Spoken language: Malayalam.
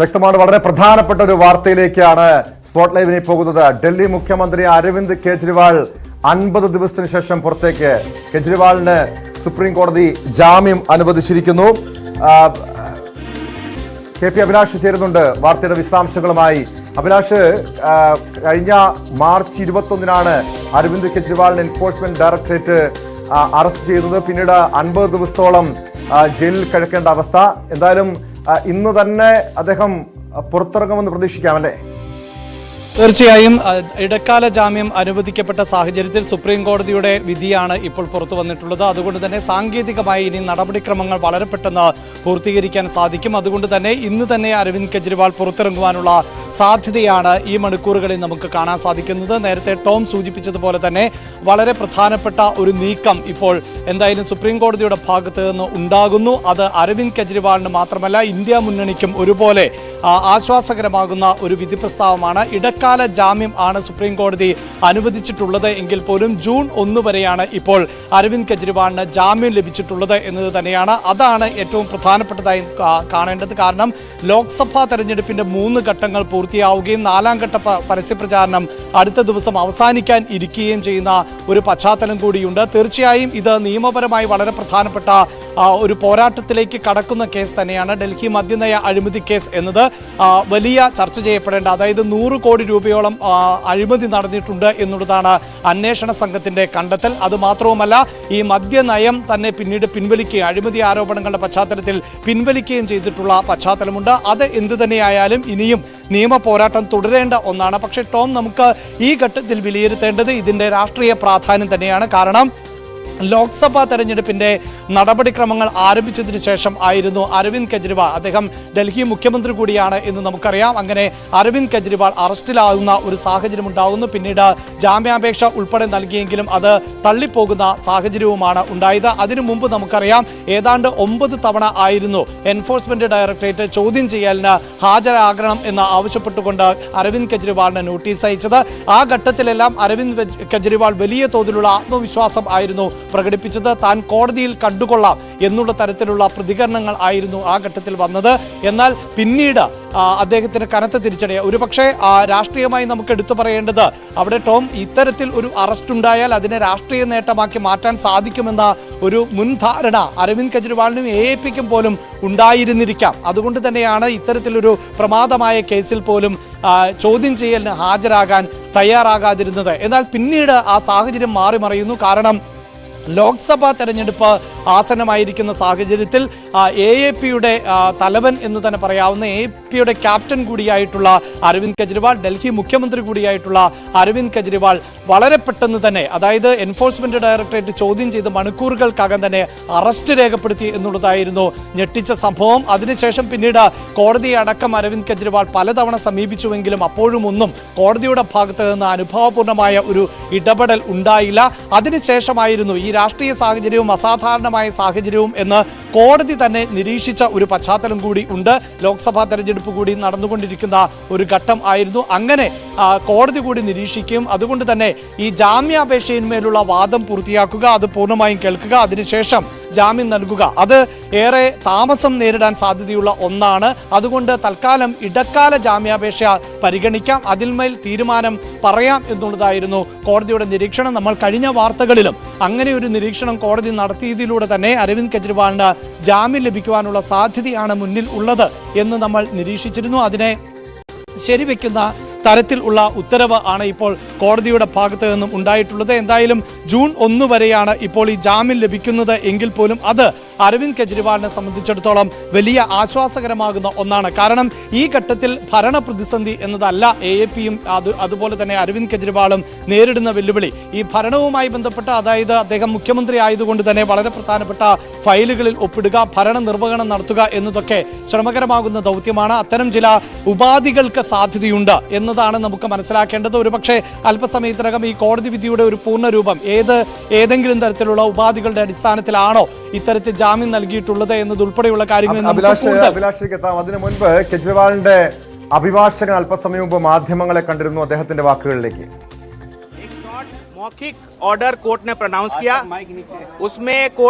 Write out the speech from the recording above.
വ്യക്തമാണ്. വളരെ പ്രധാനപ്പെട്ട ഒരു വാർത്തയിലേക്കാണ് സ്പോട്ട് ലൈവിനെ പോകുന്നത്. ഡൽഹി മുഖ്യമന്ത്രി അരവിന്ദ് കെജ്രിവാൾ അൻപത് ദിവസത്തിന് ശേഷം പുറത്തേക്ക്. കെജ്രിവാളിന് സുപ്രീം കോടതി ജാമ്യം അനുവദിച്ചിരിക്കുന്നു. കെ പി അഭിലാഷ് ചേരുന്നുണ്ട് വാർത്തയുടെ വിശദാംശങ്ങളുമായി. അഭിലാഷ് കഴിഞ്ഞ മാർച്ച് ഇരുപത്തൊന്നിനാണ് അരവിന്ദ് കെജ്രിവാളിന് എൻഫോഴ്സ്മെന്റ് ഡയറക്ടറേറ്റ് അറസ്റ്റ് ചെയ്തത്. പിന്നീട് അൻപത് ദിവസത്തോളം ജയിലിൽ കിടക്കേണ്ട അവസ്ഥ. എന്തായാലും ഇന്ന് തന്നെ അദ്ദേഹം പുറത്തിറങ്ങുമെന്ന് പ്രതീക്ഷിക്കാം അല്ലേ? തീർച്ചയായും ഇടക്കാല ജാമ്യം അനുവദിക്കപ്പെട്ട സാഹചര്യത്തിൽ സുപ്രീം കോടതിയുടെ വിധിയാണ് ഇപ്പോൾ പുറത്തു വന്നിട്ടുള്ളത്. അതുകൊണ്ട് തന്നെ സാങ്കേതികമായി ഇനി നടപടിക്രമങ്ങൾ വളരെ പെട്ടെന്ന് പൂർത്തീകരിക്കാൻ സാധിക്കും. അതുകൊണ്ട് തന്നെ ഇന്ന് തന്നെ അരവിന്ദ് കെജ്രിവാൾ പുറത്തിറങ്ങുവാനുള്ള സാധ്യതയാണ് ഈ മണിക്കൂറുകളിൽ നമുക്ക് കാണാൻ സാധിക്കുന്നത്. നേരത്തെ ടോം സൂചിപ്പിച്ചതുപോലെ തന്നെ വളരെ പ്രധാനപ്പെട്ട ഒരു നീക്കം ഇപ്പോൾ എന്തായാലും സുപ്രീം കോടതിയുടെ ഭാഗത്ത് നിന്ന് ഉണ്ടാകുന്നു. അത് അരവിന്ദ് കെജ്രിവാളിന് മാത്രമല്ല ഇന്ത്യ മുന്നണിക്കും ഒരുപോലെ ആശ്വാസകരമാകുന്ന ഒരു വിധി പ്രസ്താവമാണ്. ഇടക്കാല ജാമ്യം ആണ് സുപ്രീം കോടതി അനുവദിച്ചിട്ടുള്ളത് എങ്കിൽ പോലും ജൂൺ ഒന്ന് വരെയാണ് ഇപ്പോൾ അരവിന്ദ് കെജ്രിവാളിന് ജാമ്യം ലഭിച്ചിട്ടുള്ളത് എന്നത് തന്നെയാണ്. അതാണ് ഏറ്റവും പ്രധാനപ്പെട്ടതായി കാണേണ്ടത്. കാരണം ലോക്സഭാ തെരഞ്ഞെടുപ്പിന്റെ മൂന്ന് ഘട്ടങ്ങൾ പൂർത്തിയാവുകയും നാലാം ഘട്ട പരസ്യപ്രചാരണം അടുത്ത ദിവസം അവസാനിക്കാൻ ഇരിക്കുകയും ചെയ്യുന്ന ഒരു പശ്ചാത്തലം കൂടിയുണ്ട്. തീർച്ചയായും ഇത് നിയമപരമായി വളരെ പ്രധാനപ്പെട്ട ഒരു പോരാട്ടത്തിലേക്ക് കടക്കുന്ന കേസ് തന്നെയാണ്. ഡൽഹി മദ്യനയ അഴിമതി കേസ് എന്നത് വലിയ ചർച്ച ചെയ്യപ്പെടേണ്ട അതായത് നൂറ് കോടി രൂപയോളം അഴിമതി നടന്നിട്ടുണ്ട് എന്നുള്ളതാണ് അന്വേഷണ സംഘത്തിന്റെ കണ്ടെത്തൽ. അതുമാത്രവുമല്ല ഈ മദ്യനയം തന്നെ പിന്നീട് പിൻവലിക്കുകയും അഴിമതി ആരോപണങ്ങളുടെ പശ്ചാത്തലത്തിൽ പിൻവലിക്കുകയും ചെയ്തിട്ടുള്ള പശ്ചാത്തലമുണ്ട്. അത് എന്തു തന്നെയായാലും ഇനിയും നിയമ പോരാട്ടം തുടരേണ്ട ഒന്നാണ്. പക്ഷേ ടോം നമുക്ക് ഈ ഘട്ടത്തിൽ വിലയിരുത്തേണ്ടത് ഇതിന്റെ രാഷ്ട്രീയ പ്രാധാന്യം തന്നെയാണ്. കാരണം ലോക്സഭാ തെരഞ്ഞെടുപ്പിന്റെ നടപടിക്രമങ്ങൾ ആരംഭിച്ചതിന് ശേഷം ആയിരുന്നു അരവിന്ദ് കെജ്രിവാൾ. അദ്ദേഹം ഡൽഹി മുഖ്യമന്ത്രി കൂടിയാണ് എന്ന് നമുക്കറിയാം. അങ്ങനെ അരവിന്ദ് കെജ്രിവാൾ അറസ്റ്റിലാകുന്ന ഒരു സാഹചര്യം ഉണ്ടാകുന്നു. പിന്നീട് ജാമ്യാപേക്ഷ ഉൾപ്പെടെ നൽകിയെങ്കിലും അത് തള്ളിപ്പോകുന്ന സാഹചര്യവുമാണ് ഉണ്ടായത്. അതിനു മുമ്പ് നമുക്കറിയാം ഏതാണ്ട് ഒമ്പത് തവണ ആയിരുന്നു എൻഫോഴ്സ്മെന്റ് ഡയറക്ടറേറ്റ് ചോദ്യം ചെയ്യലിന് ഹാജരാകണം എന്ന് ആവശ്യപ്പെട്ടുകൊണ്ട് അരവിന്ദ് കെജ്രിവാളിന് നോട്ടീസ് അയച്ചത്. ആ ഘട്ടത്തിലെല്ലാം അരവിന്ദ് കെജ്രിവാൾ വലിയ തോതിലുള്ള ആത്മവിശ്വാസം ആയിരുന്നു പ്രകടിപ്പിച്ചത് താൻ കോടതിയിൽ കണ്ടുകൊള്ളാം എന്നുള്ള തരത്തിലുള്ള പ്രതികരണങ്ങൾ ആയിരുന്നു ആ ഘട്ടത്തിൽ വന്നത്. എന്നാൽ പിന്നീട് അദ്ദേഹത്തിന് കനത്ത തിരിച്ചടി. ഒരുപക്ഷെ രാഷ്ട്രീയമായി നമുക്ക് എടുത്തു പറയേണ്ടത് അവിടെ ടോം ഇത്തരത്തിൽ ഒരു അറസ്റ്റ് ഉണ്ടായാൽ അതിനെ രാഷ്ട്രീയ നേട്ടമാക്കി മാറ്റാൻ സാധിക്കുമെന്ന ഒരു മുൻധാരണ അരവിന്ദ് കെജ്രിവാളിനും എ എ പിക്കും പോലും ഉണ്ടായിരുന്നിരിക്കാം. അതുകൊണ്ട് തന്നെയാണ് ഇത്തരത്തിലൊരു പ്രമാദമായ കേസിൽ പോലും ചോദ്യം ചെയ്യലിന് ഹാജരാകാൻ തയ്യാറാകാതിരുന്നത്. എന്നാൽ പിന്നീട് ആ സാഹചര്യം മാറി മറിയുന്നു കാരണം ലോക്സഭാ തെരഞ്ഞെടുപ്പ് ആസന്നമായിരിക്കുന്ന സാഹചര്യത്തിൽ എ എ പിയുടെ തലവൻ എന്ന് തന്നെ പറയാവുന്ന എ പിയുടെ ക്യാപ്റ്റൻ കൂടിയായിട്ടുള്ള അരവിന്ദ് കെജ്രിവാൾ ഡൽഹി മുഖ്യമന്ത്രി കൂടിയായിട്ടുള്ള അരവിന്ദ് കെജ്രിവാൾ വളരെ പെട്ടെന്ന് തന്നെ അതായത് എൻഫോഴ്സ്മെന്റ് ഡയറക്ടറേറ്റ് ചോദ്യം ചെയ്ത് മണിക്കൂറുകൾക്കകം തന്നെ അറസ്റ്റ് രേഖപ്പെടുത്തി എന്നുള്ളതായിരുന്നു ഞെട്ടിച്ച സംഭവം. അതിനുശേഷം പിന്നീട് കോടതിയെ അടക്കം അരവിന്ദ് കെജ്രിവാൾ പലതവണ സമീപിച്ചുവെങ്കിലും അപ്പോഴും ഒന്നും കോടതിയുടെ ഭാഗത്ത് നിന്ന് അനുഭവപൂർണമായ ഒരു ഇടപെടൽ ഉണ്ടായില്ല. അതിനുശേഷമായിരുന്നു ഈ രാഷ്ട്രീയ സാഹചര്യവും അസാധാരണമായ സാഹചര്യവും എന്ന് കോടതി തന്നെ നിരീക്ഷിച്ച ഒരു പശ്ചാത്തലം കൂടി ഉണ്ട്. ലോക്സഭാ തെരഞ്ഞെടുപ്പ് കൂടി നടന്നുകൊണ്ടിരിക്കുന്ന ഒരു ഘട്ടം ആയിരുന്നു. അങ്ങനെ കോടതി കൂടി നിരീക്ഷിക്കും. അതുകൊണ്ട് തന്നെ ഈ ജാമ്യാപേക്ഷയിന്മേലുള്ള വാദം പൂർത്തിയാക്കുക അത് പൂർണമായും കേൾക്കുക. അതിനുശേഷം ജാമ്യം നൽകുക. അത് ഏറെ താമസം നേരിടാൻ സാധ്യതയുള്ള ഒന്നാണ്. അതുകൊണ്ട് തൽക്കാലം ഇടക്കാല ജാമ്യാപേക്ഷ പരിഗണിക്കാം. അതിന്മേൽ തീരുമാനം പറയാം എന്നുള്ളതായിരുന്നു കോടതിയുടെ നിരീക്ഷണം. നമ്മൾ കഴിഞ്ഞ വാർത്തകളിലും അങ്ങനെ ഒരു നിരീക്ഷണം കോടതി നടത്തിയതിലൂടെ തന്നെ അരവിന്ദ് കെജ്രിവാളിന് ജാമ്യം ലഭിക്കുവാനുള്ള സാധ്യതയാണ് മുന്നിൽ ഉള്ളത് എന്ന് നമ്മൾ നിരീക്ഷിച്ചിരുന്നു. അതിനെ ശരിവെക്കുന്ന തരത്തിൽ ഉള്ള ഉത്തരവ് ആണ് ഇപ്പോൾ കോടതിയുടെ ഭാഗത്ത് നിന്നും ഉണ്ടായിട്ടുള്ളത്. എന്തായാലും ജൂൺ ഒന്ന് വരെയാണ് ഇപ്പോൾ ഈ ജാമ്യം ലഭിക്കുന്നത് എങ്കിൽ പോലും അത് അരവിന്ദ് കെജ്രിവാളിനെ സംബന്ധിച്ചിടത്തോളം വലിയ ആശ്വാസകരമാകുന്ന ഒന്നാണ്. കാരണം ഈ ഘട്ടത്തിൽ ഭരണ പ്രതിസന്ധി എന്നതല്ല എ എ പിയും അത് അതുപോലെ തന്നെ അരവിന്ദ് കെജ്രിവാളും നേരിടുന്ന വെല്ലുവിളി. ഈ ഭരണവുമായി ബന്ധപ്പെട്ട അതായത് അദ്ദേഹം മുഖ്യമന്ത്രി ആയതുകൊണ്ട് തന്നെ വളരെ പ്രധാനപ്പെട്ട ഫയലുകളിൽ ഒപ്പിടുക ഭരണ നിർവഹണം നടത്തുക എന്നതൊക്കെ ശ്രമകരമാകുന്ന ദൗത്യമാണ്. അത്തരം ചില ഉപാധികൾക്ക് സാധ്യതയുണ്ട് എന്നതാണ് നമുക്ക് മനസ്സിലാക്കേണ്ടത് ഒരുപക്ഷെ അല്പസമയത്തിനകം ഈ കോടതി വിധിയുടെ ഒരു പൂർണ്ണ രൂപം ഏത് ഏതെങ്കിലും തരത്തിലുള്ള ഉപാധികളുടെ അടിസ്ഥാനത്തിലാണോ ഇത്തരത്തിൽ ജാമ്യം നൽകിയിട്ടുള്ളത് എന്നതുൾപ്പെടെയുള്ള കാര്യങ്ങളിൽ നമുക്ക് അഭിലാഷ് കൂടുതൽ അഭിലാഷിലേക്ക് എത്താം അതിനു മുൻപ് കെജ്രിവാളിന്റെ അഭിഭാഷകൻ അല്പസമയം മുമ്പ് മാധ്യമങ്ങളെ കണ്ടിരുന്നു അദ്ദേഹത്തിന്റെ വാക്കുകളിലേക്ക് एक शॉर्ट मौखिक ऑर्डर कोर्ट ने प्रोनाउंस किया उसमें कोर्ट